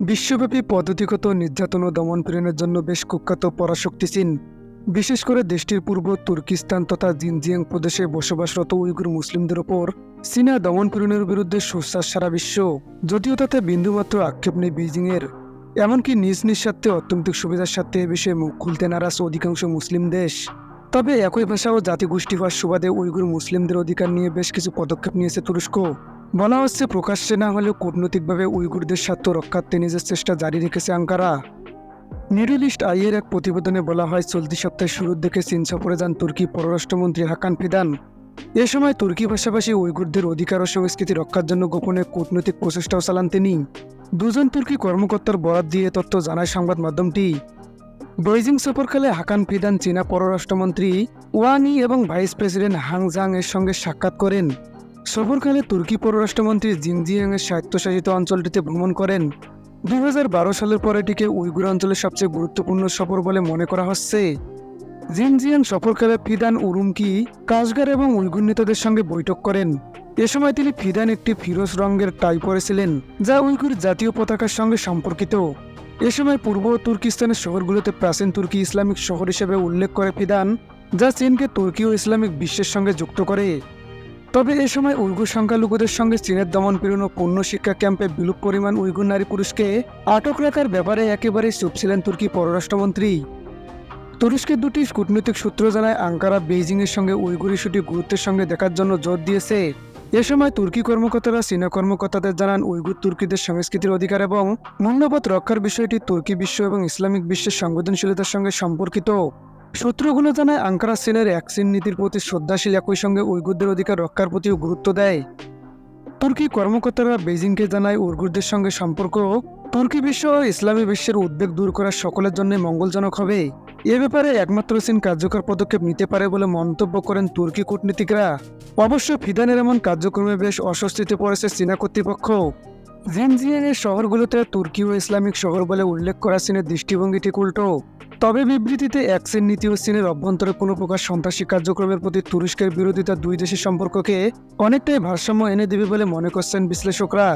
বিশ্বব্যাপী পদ্ধতিগত নির্যাতন ও দমন পীড়নের জন্য বেশ কুখ্যাত পরাশক্তি চীন। বিশেষ করে দেশটির পূর্ব তুর্কিস্তান তথা জিনজিয়াং প্রদেশে বসবাসরত উইগুর মুসলিমদের ওপর চীনা দমন পীড়নের বিরুদ্ধে সোচ্চার সারা বিশ্ব, যদিও তাতে বিন্দুমাত্র আক্ষেপ নেই বেইজিংয়ের। এমনকি নিজ নিজ স্বার্থে অর্থনৈতিক সুবিধার স্বার্থে এ বিষয়ে মুখ খুলতে নারাজ অধিকাংশ মুসলিম দেশ। তবে একই ভাষা ও জাতিগোষ্ঠী হওয়ার সুবাদে উইগুর মুসলিমদের অধিকার নিয়ে বেশ কিছু পদক্ষেপ নিয়েছে তুরস্ক। বলা হচ্ছে প্রকাশ্যে না হলেও কূটনৈতিকভাবে উইগুরদের স্বার্থ রক্ষার্থে নিজের চেষ্টা জারি রেখেছে আঙ্কারা। মিডল ইস্ট আইয়ের এক প্রতিবেদনে বলা হয়, চলতি সপ্তাহের শুরুর দিকে চীন সফরে যান তুর্কি পররাষ্ট্রমন্ত্রী হাকান ফিদান। এ সময় তুর্কি পাশাপাশি উইগুরদের অধিকার ও সংস্কৃতি রক্ষার জন্য গোপনে কূটনৈতিক প্রচেষ্টাও চালান তিনি। দুজন তুর্কি কর্মকর্তার বরাত দিয়ে তথ্য জানায় সংবাদ মাধ্যমটি। বেইজিং সফরকালে হাকান ফিদান চীনা পররাষ্ট্রমন্ত্রী ওয়ানি এবং ভাইস প্রেসিডেন্ট হাং জাং এর সঙ্গে সাক্ষাৎ করেন। সফরকালে তুর্কি পররাষ্ট্রমন্ত্রী জিনজিয়াং এর স্বায়ত্তশাসিত অঞ্চলটিতে ভ্রমণ করেন। দুই হাজার বারো সালের পর এটিকে উইগুর অঞ্চলের সবচেয়ে গুরুত্বপূর্ণ সফর বলে মনে করা হচ্ছে। জিনজিয়াং সফরকালে ফিদান উরুমকি, কাশগার এবং উইগুর নেতাদের সঙ্গে বৈঠক করেন। এ সময় তিনি ফিদান একটি ফিরোজ রঙের টাই পরেছিলেন, যা উইগুর জাতীয় পতাকার সঙ্গে সম্পর্কিত। এ সময় পূর্ব তুর্কিস্তানের শহরগুলোতে প্রাচীন তুর্কি ইসলামিক শহর হিসেবে উল্লেখ করে ফিদান, যা চীনকে তুর্কি ও ইসলামিক বিশ্বের সঙ্গে যুক্ত করে। তবে এ সময় উইগুর সংখ্যালঘুদের সঙ্গে চীনের দমন পীড়ন ও পূর্ণ শিক্ষা ক্যাম্পে বিলুপ পরিমাণ উইগুর নারী পুরুষকে আটক রাখার ব্যাপারে একেবারেই চুপ ছিলেন তুর্কি পররাষ্ট্রমন্ত্রী। তুরস্কের দুটি কূটনৈতিক সূত্র জানায় আঙ্কারা বেইজিংয়ের সঙ্গে উইগুর ইস্যুটি গুরুত্বের সঙ্গে দেখার জন্য জোর দিয়েছে। এ সময় তুর্কি কর্মকর্তারা চীনা কর্মকর্তাদের জানান উইগুর তুর্কিদের সংস্কৃতির অধিকার এবং মূল্যবোধ রক্ষার বিষয়টি তুর্কি বিশ্ব এবং ইসলামিক বিশ্বের সংবেদনশীলতার সঙ্গে সম্পর্কিত। সূত্রগুলো জানায় আঙ্কারা চীনের এক চীন নীতির প্রতি শ্রদ্ধাশীল একই সঙ্গে উইগুরদের অধিকার রক্ষার প্রতিও গুরুত্ব দেয়। তুর্কি কর্মকর্তারা বেজিংকে জানায় উইগুরদের সঙ্গে সম্পর্ক তুর্কি বিশ্ব ও ইসলামী বিশ্বের উদ্বেগ দূর করা সকলের জন্য মঙ্গলজনক হবে। এ ব্যাপারে একমাত্র চীন কার্যকর পদক্ষেপ নিতে পারে বলে মন্তব্য করেন তুর্কি কূটনীতিকরা। অবশ্য ফিদানের এমন কার্যক্রমে বেশ অস্বস্তিতে পড়েছে চীনা কর্তৃপক্ষ। জেনজিয়ানের শহরগুলোতে তুর্কি ও ইসলামিক শহর বলে উল্লেখ করা চীনের দৃষ্টিভঙ্গি ঠিক উল্টো। তবে বিবৃতিতে অ্যাকসেন নীতি ও চীনের অভ্যন্তরে কোনো প্রকার সন্ত্রাসী কার্যক্রমের প্রতি তুরস্কের বিরোধিতা দুই দেশের সম্পর্ককে অনেকটাই ভারসাম্য এনে দেবে বলে মনে করছেন বিশ্লেষকরা।